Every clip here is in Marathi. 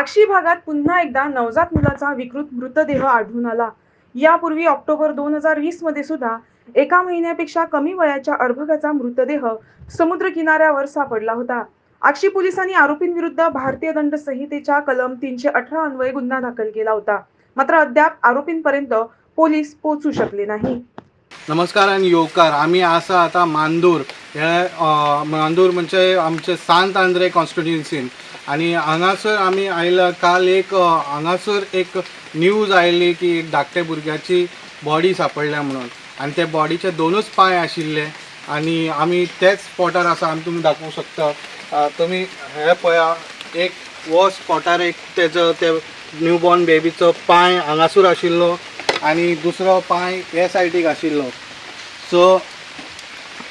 आक्षी भागात पुन्हा एकदा नवजात मुलाचा विकृत मृतदेह आढळून आला. यापूर्वी ऑक्टोबर दोन हजार वीसमध्ये सुद्धा एका महिन्यापेक्षा कमी वयाच्या अर्भकाचा मृतदेह समुद्र किनाऱ्यावर सापडला होता. आक्षी पोलिसांनी आरोपींविरुद्ध भारतीय दंड संहितेच्या कलम तीनशे अठरा अन्वये गुन्हा दाखल केला होता. मात्र अद्याप आरोपींपर्यंत पोलीस पोहोचू शकले नाही. नमस्कार आणि योकार आम्ही असं आता मांदूर. हे मांदूर म्हणजे आमचे सांत आंद्रे कॉन्स्टिट्युन्सीन आणि हांगासर आमी आयला काल एक हांगासर एक न्यूज आयली की एक धाकट्या भुरग्याची बॉडी सापडल्या म्हणून. आणि ते बॉडीचे दोनूच पांय आशिल्ले. आणि आमी तेच स्पॉटार आसा आमी तुमी दाखवू शकता. तुमी हे पळया एक वो स्पॉटार एक तेजो ते न्यू बॉर्न बेबीचो पांय हांगासूर आशिल्लो. आणि दुसरो पांय हे सायडीक आशिल्लो. सो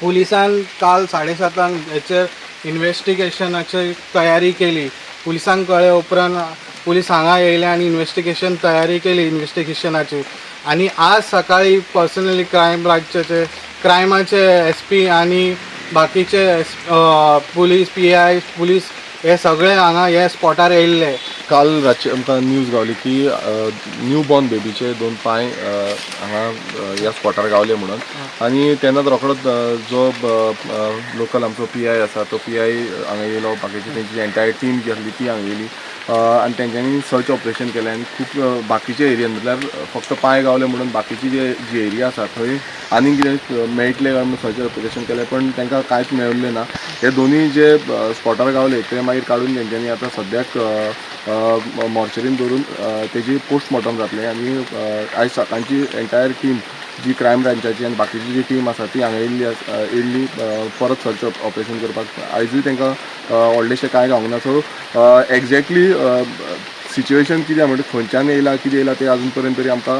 पुलिसान काल साडेसातांक हेचेर इन्व्हेस्टिगेशनाची तयारी केली. पुलिसांक कळ्ळे उपरांत पुलीस हांगा येयले आनी इन्व्हेस्टिगेशन तयारी केली इन्व्हेस्टिगेशनाची आनी आज सकाळी पर्सनली क्रायम ब्रांचचे क्रायमाचे एस पी आनी बाकीचे S police P I police हे सगळे हांगा हे स्पॉटार येयल्ले काल रातची आमकां न्यूज गावली की न्यू बॉर्न बेबीचे दोन पांय हांगा ह्या स्पॉटार गावले म्हणून. आनी तेन्नाच रोखडोच जो लोकल आमचो पी आय आसा तो पी आय हांगा येयलो. बाकीची तेंची एंटायर टीम जी आसली ती हांगा येयली. आणि आनी तेंच्यांनी सर्च ऑपरेशन केलें आनी खूब बाकीचे एरियान म्हटल्यार फक्त पांय गावले म्हणून बाकीची जे जी एरिया आसा थंय आनीक कितें मेळटलें काय म्हणून सर्च ऑपरेशन केलें पण तांकां कांयच मेळिल्लें ना. हे दोनूय जे स्पॉटार गावले ते मागीर काडून तेंच्यांनी आतां सद्याक मॉर्चरीन दवरून तेजी पोस्टमॉर्टम जातलें आनी आयज सकाळची एन्टायर टीम जी क्रायम ब्रांचाची आनी बाकीची जी टीम आसा ती हांगा येयल्ली येयल्ली परत सर्च ऑपरेशन करपाक. आयजूय तांकां व्हडलेशें कांय गावना सो एग्जॅक्टली सिच्युएशन कितें म्हणजे खंयच्यान येयला कितें येयला तें अजून पर्यंत तरी आमकां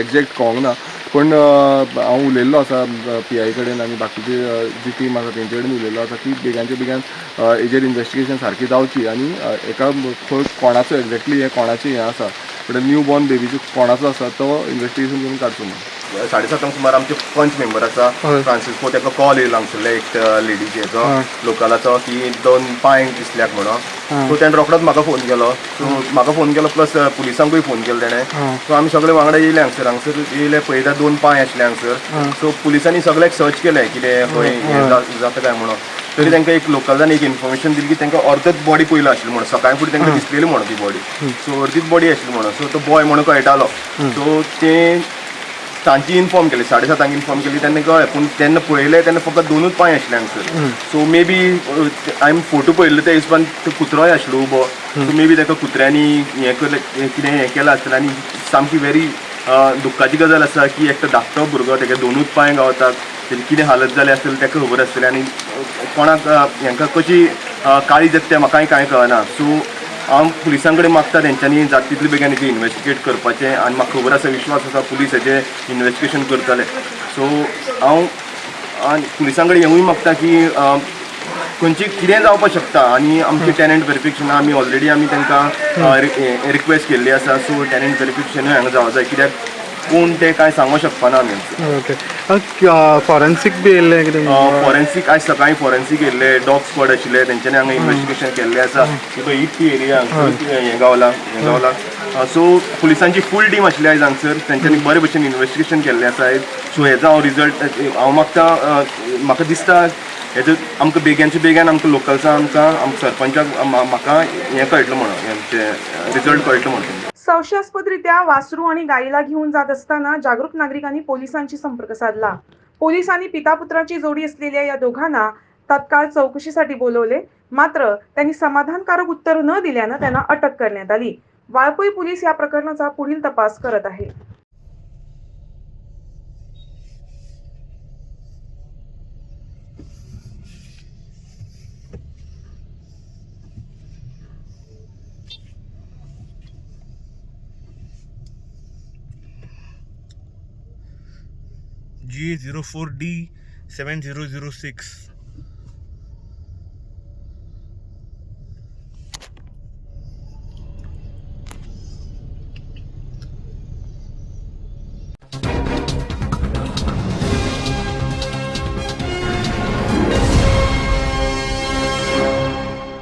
एग्जॅक्ट कळोंक ना. पण हांव उलयल्लो आसा पी आय कडेन आनी बाकीची जी टीम आसा तेंचे कडेन उलयल्लो आसा की बेगांच्या बेगान हेजेर इन्व्हेस्टिगेशन सारकी जावची. आनी एका खंय कोणाचो एग्जॅक्टली हें कोणाचें हें आसा पण न्यू बॉर्न बेबीचो कोणाचो आसा तो इन्व्हेस्टिगेशन करून काडचो म्हणून साडेसातांक सुमार आमचे पंच मेंबर आसा. फ्रांसिस्को ताका कॉल येयलो हांगसरल्या एक लेडीचेचो. लोकलाचो की दोन पांय दिसल्याक. म्हणून. सो तेणें रोखडोच म्हाका फोन केलो. सो म्हाका फोन केलो प्लस पुलिसांकूय फोन केलो. तेणें सो आमी सगळे वांगडा येयले हांगसर हांगसर येयले पळयता दोन पांय आसले हांगसर सो पुलिसांनी सगळ्याक सर्च केलें कितें खंय जाता काय म्हणून. तरी तांकां एक लोकलान एक इन्फॉर्मेशन दिली की तांकां अर्दच बॉडी पयलो आशिल्ली म्हणून. सकाळी फुडें तांकां दिसलेली म्हणून ती बॉडी सो अर्दीच बॉडी आशिल्ली म्हणून. सो तो बॉय म्हणून कळटालो सो ते सांजची इन्फॉर्म केली साडेसातांक इन्फॉर्म केली. तेन्ना कळ्ळें पूण तेन्ना पळयलें तेन्ना फकत दोनूच पांय आशिल्ले हांगसर सो मे बी हांवें फोटो पळयल्लो त्या हिसपान तो कुत्रोय आशिल्लो उबो सो मे बी ताका कुत्र्यांनी हें केलें कितें हें केलां आसतलें आनी सामकी व्हेरी दुख्खाची गजाल आसा की एकटो धाकटो भुरगो तेगे दोनूच पांय गावतात. तेजी कितें हालत जाली आसतली ताका खबर आसतली आनी कोणाक हेंकां कशी काळी जाता तें म्हाकाय कांय कळना. सो हांव पुलिसां कडेन मागता तेंच्यांनी जाता तितले बेगीन हेजें इन्व्हेस्टिगेट करपाचें आनी म्हाका खबर आसा विश्वास आसा पुलीस हेजें इन्व्हेस्टिगेशन करतले. सो हांव आनी पुलिसां कडेन हेंवूय मागता की खंयची कितें जावपाक शकता आनी आमची टेनंट व्हेरिफिकेशन आमी ऑलरेडी आमी तांकां रिक्वेस्ट केल्ली आसा सो टेनंट व्हेरिफिकेशनूय हांगा जावं जाय कित्याक कोण तें कांय सांगूंक शकपाना आमी ओके. फॉरेन्सीक बी येयल्लें कितें फॉरेन्सीक आयज सकाळी फॉरेन्सीक येयल्ले डॉग स्क्वॉड आशिल्ले तेंच्यांनी हांगा इन्व्हेस्टिगेशन केल्लें आसा इतकी एरिया हें. गावला हें गावला सो पुलिसांची फूल टीम आशिल्ली आयज हांगसर तेंच्यांनी बरे भशेन इन्व्हेस्टिगेशन केल्लें आसा आयज सो हेजो हांव रिजल्ट हांव मागता म्हाका दिसता हेजो आमकां बेग्यानचे बेग्यान आमकां लोकल्सां आमकां आमकां सरपंचाक म्हा- म्हाका हें कळटलो म्हणून रिजल्ट कळटलो म्हणून. संशयास्पदरित्या वासरू आणि गायीला घेऊन जात असताना जागरूक नागरिकांनी पोलिसांशी संपर्क साधला. पोलिसांनी पितापुत्राची जोडी असलेल्या या दोघांना तत्काळ चौकशीसाठी बोलवले. मात्र त्यांनी समाधानकारक उत्तर न दिल्यानं त्यांना अटक करण्यात आली. वाळपोई पोलीस या प्रकरणाचा पुढील तपास करत आहे. G04D7006.